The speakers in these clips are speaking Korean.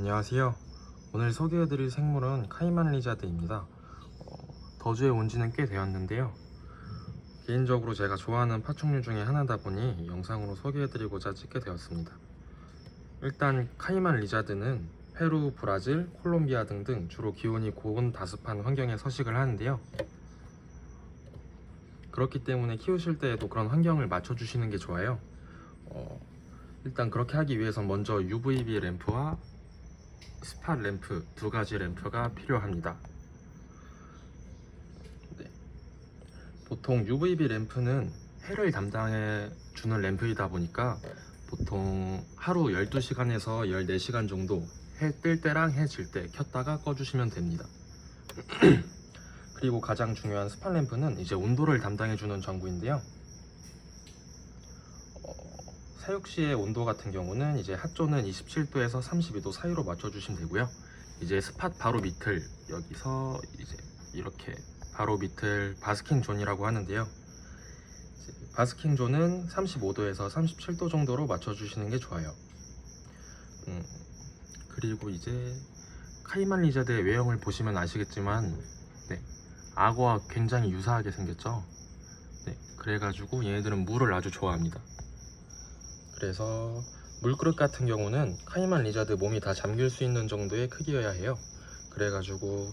안녕하세요. 오늘 소개해드릴 생물은 카이만 리자드입니다. 어, 더주에 온 지는 꽤 되었는데요. 개인적으로 제가 좋아하는 파충류 중에 하나다 보니 영상으로 소개해드리고자 찍게 되었습니다. 일단 카이만 리자드는 페루, 브라질, 콜롬비아 등등 주로 기온이 고온 다습한 환경에 서식을 하는데요. 그렇기 때문에 키우실 때에도 그런 환경을 맞춰주시는 게 좋아요. 어, 일단 그렇게 하기 위해선 먼저 UVB 램프와 스팟 램프 두 가지 램프가 필요합니다. 네. 보통 UVB 램프는 해를 담당해 주는 램프이다 보니까 보통 하루 12시간에서 14시간 정도 해 뜰 때랑 해 질 때 켰다가 꺼주시면 됩니다. 그리고 가장 중요한 스팟 램프는 이제 온도를 담당해 주는 전구인데요. 어, 사육 시의 온도 같은 경우는 이제 핫존은 27도에서 32도 사이로 맞춰주시면 되고요. 이제 스팟 바로 밑을 여기서 이제 이렇게 바로 밑을 바스킹 존이라고 하는데요. 바스킹 존은 35도에서 37도 정도로 맞춰주시는 게 좋아요. 음, 그리고 이제 카이만 리자드의 외형을 보시면 아시겠지만 네, 악어와 굉장히 유사하게 생겼죠. 네, 그래가지고 얘네들은 물을 아주 좋아합니다. 그래서 물그릇 같은 경우는 카이만 리자드 몸이 다 잠길 수 있는 정도의 크기여야 해요. 그래가지고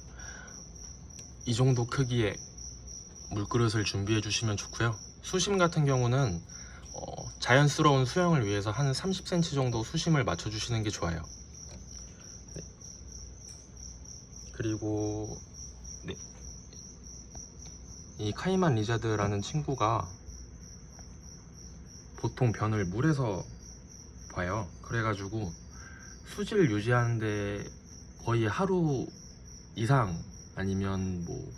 이 정도 크기의 물그릇을 준비해 주시면 좋고요. 수심 같은 경우는 어, 자연스러운 수영을 위해서 한 30cm 정도 수심을 맞춰 주시는 게 좋아요. 네. 그리고 네. 이 카이만 리자드라는 친구가 보통 변을 물에서 봐요. 그래가지고 수질을 유지하는데 거의 하루 이상 아니면 뭐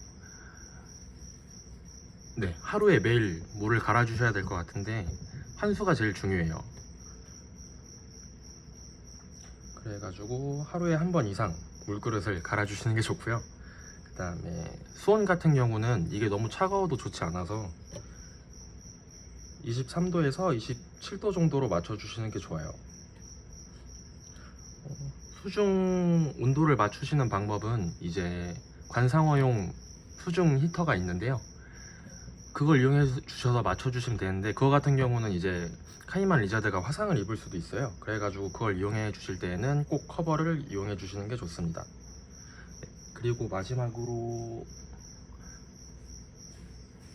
네, 하루에 매일 물을 갈아주셔야 될 것 같은데 환수가 제일 중요해요. 그래가지고 하루에 한 번 이상 물그릇을 갈아주시는 게 좋고요. 그 다음에 수온 같은 경우는 이게 너무 차가워도 좋지 않아서 23도에서 27도 정도로 맞춰주시는 게 좋아요. 어, 수중 온도를 맞추시는 방법은 이제 관상어용 수중 히터가 있는데요. 그걸 이용해 주셔서 맞춰주시면 되는데 그거 같은 경우는 이제 카이만 리자드가 화상을 입을 수도 있어요. 그래가지고 그걸 이용해 주실 때에는 꼭 커버를 이용해 주시는 게 좋습니다. 네, 그리고 마지막으로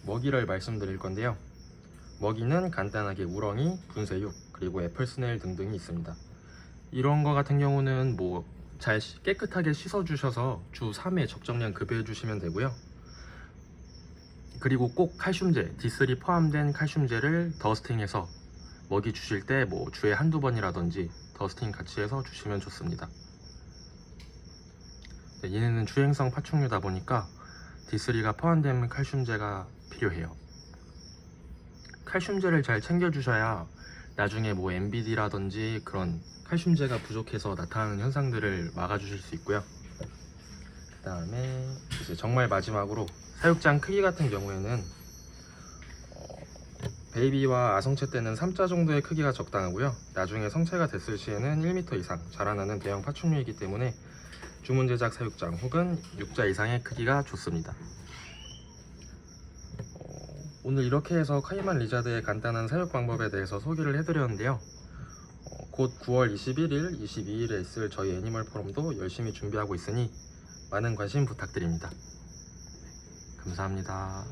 먹이를 말씀드릴 건데요. 먹이는 간단하게 우렁이, 분쇄육, 그리고 애플 스네일 등등이 있습니다. 이런 거 같은 경우는 뭐 잘 깨끗하게 씻어 주셔서 주 3회 적정량 급여해 주시면 되고요. 그리고 꼭 칼슘제, D3 포함된 칼슘제를 더스팅해서 먹이 주실 때 뭐 주에 한두 번이라든지 더스팅 같이 해서 주시면 좋습니다. 네, 얘네는 주행성 파충류다 보니까 D3가 포함된 칼슘제가 필요해요. 칼슘제를 잘 챙겨주셔야 나중에 뭐 MBD라든지 그런 칼슘제가 부족해서 나타나는 현상들을 막아주실 수 있고요. 그 다음에 이제 정말 마지막으로 사육장 크기 같은 경우에는 어, 베이비와 아성체 때는 3자 정도의 크기가 적당하고요. 나중에 성체가 됐을 시에는 1m 이상 자라나는 대형 파충류이기 때문에 주문 제작 사육장 혹은 6자 이상의 크기가 좋습니다. 어, 오늘 이렇게 해서 카이만 리자드의 간단한 사육 방법에 대해서 소개를 해드렸는데요. 어, 곧 9월 21일, 22일에 있을 저희 애니멀 포럼도 열심히 준비하고 있으니 많은 관심 부탁드립니다. 감사합니다.